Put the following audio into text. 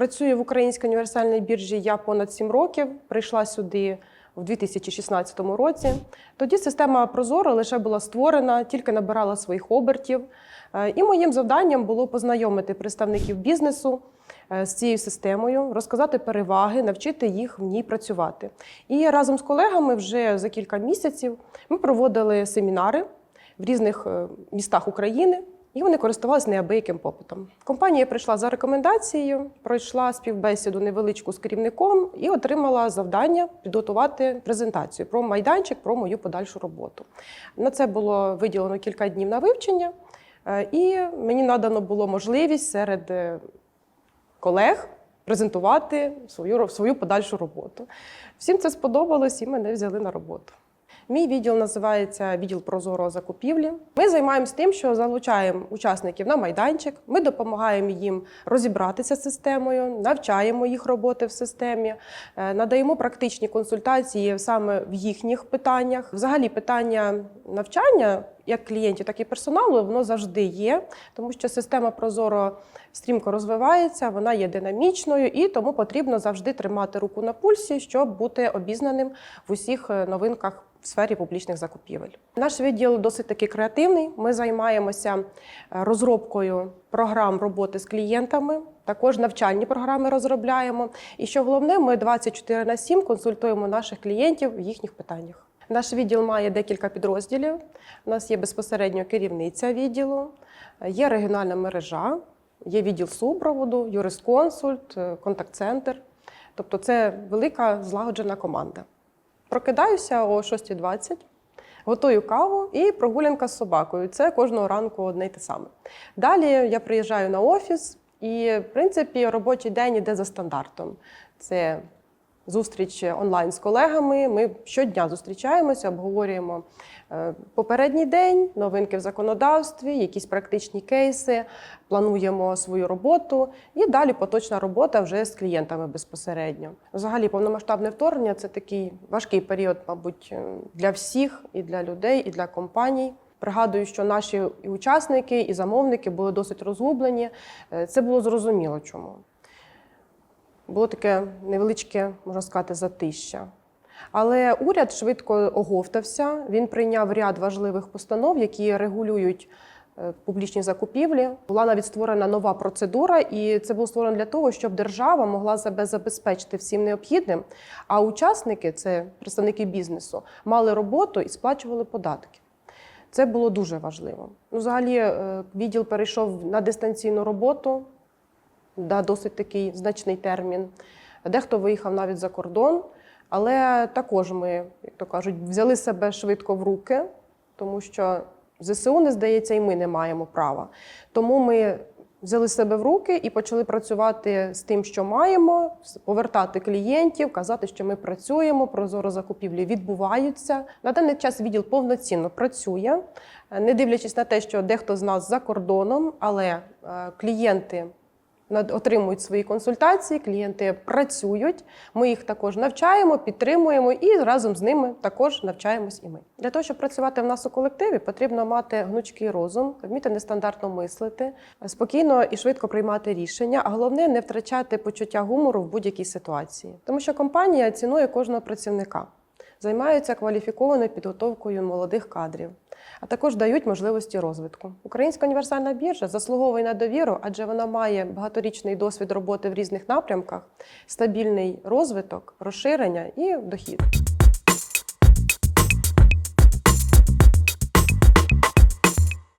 Працюю в Українській універсальній біржі я понад 7 років. Прийшла сюди в 2016 році. Тоді система Прозоро лише була створена, тільки набирала своїх обертів. Е, І моїм завданням було познайомити представників бізнесу е, з цією системою, розказати переваги, навчити їх в ній працювати. І разом з колегами вже за кілька місяців ми проводили семінари в різних е, містах України. І вони користувалися неабияким попитом. Компанія прийшла за рекомендацією, пройшла співбесіду невеличку з керівником і отримала завдання підготувати презентацію про майданчик, про мою подальшу роботу. На це було виділено кілька днів на вивчення, е, і мені надано було можливість серед е, колег презентувати свою, свою подальшу роботу. Всім це сподобалось і мене взяли на роботу. Мій відділ називається відділ прозорого закупівлі. Ми займаємось тим, що залучаємо учасників на майданчик. Ми допомагаємо їм розібратися з системою, навчаємо їх роботи в системі, е, надаємо практичні консультації саме в їхніх питаннях. Взагалі, питання навчання як клієнтів, так і персоналу воно завжди є, тому що система Прозоро стрімко розвивається, вона є динамічною, і тому потрібно завжди тримати руку на пульсі, щоб бути обізнаним в усіх е, новинках в сфері публічних закупівель. Наш відділ досить таки креативний. Ми займаємося е, розробкою програм роботи з клієнтами. Також навчальні програми розробляємо. І що головне, ми 24 на 7 консультуємо наших клієнтів в їхніх питаннях. Наш відділ має декілька підрозділів. У нас є безпосередньо керівниця відділу, є регіональна мережа, є відділ супроводу, юрисконсульт, е, контакт-центр. Тобто це велика злагоджена команда. Прокидаюся о 6.20, готую каву і прогулянка з собакою. Це кожного ранку одне й те саме. Далі я приїжджаю на офіс, і, в принципі, робочий день іде за стандартом. Це зустріч онлайн з колегами. Ми щодня зустрічаємося, обговорюємо е, попередній день, новинки в законодавстві, якісь практичні кейси, плануємо свою роботу і далі поточна робота вже з клієнтами безпосередньо. Взагалі, повномасштабне вторгнення це такий важкий період, мабуть, е, для всіх, і для людей, і для компаній. Пригадую, що наші і учасники, і замовники були досить розгублені. Е, Це було зрозуміло чому було таке невеличке, можна сказати, затища. Але уряд швидко оговтався. Він прийняв ряд важливих постанов, які регулюють е, публічні закупівлі. Була навіть створена нова процедура, і це було створено для того, щоб держава могла себе забезпечити всім необхідним. А учасники, це представники бізнесу, мали роботу і сплачували податки. Це було дуже важливо. Ну, взагалі, е, відділ перейшов на дистанційну роботу да, досить такий значний термін. Дехто виїхав навіть за кордон, але також ми, як то кажуть, взяли себе швидко в руки, тому що ЗСУ не здається, і ми не маємо права. Тому ми взяли себе в руки і почали працювати з тим, що маємо, повертати клієнтів, казати, що ми працюємо, прозоро закупівлі відбуваються. На даний час відділ повноцінно працює, не дивлячись на те, що дехто з нас за кордоном, але е, клієнти отримують свої консультації, клієнти працюють. Ми їх також навчаємо, підтримуємо і разом з ними також навчаємось і ми. Для того, щоб працювати в нас у колективі, потрібно мати гнучкий розум, вміти нестандартно мислити, спокійно і швидко приймати рішення, а головне не втрачати почуття гумору в будь-якій ситуації, тому що компанія цінує кожного працівника. Займаються кваліфікованою підготовкою молодих кадрів, а також дають можливості розвитку. Українська універсальна біржа заслуговує на довіру, адже вона має багаторічний досвід роботи в різних напрямках, стабільний розвиток, розширення і дохід.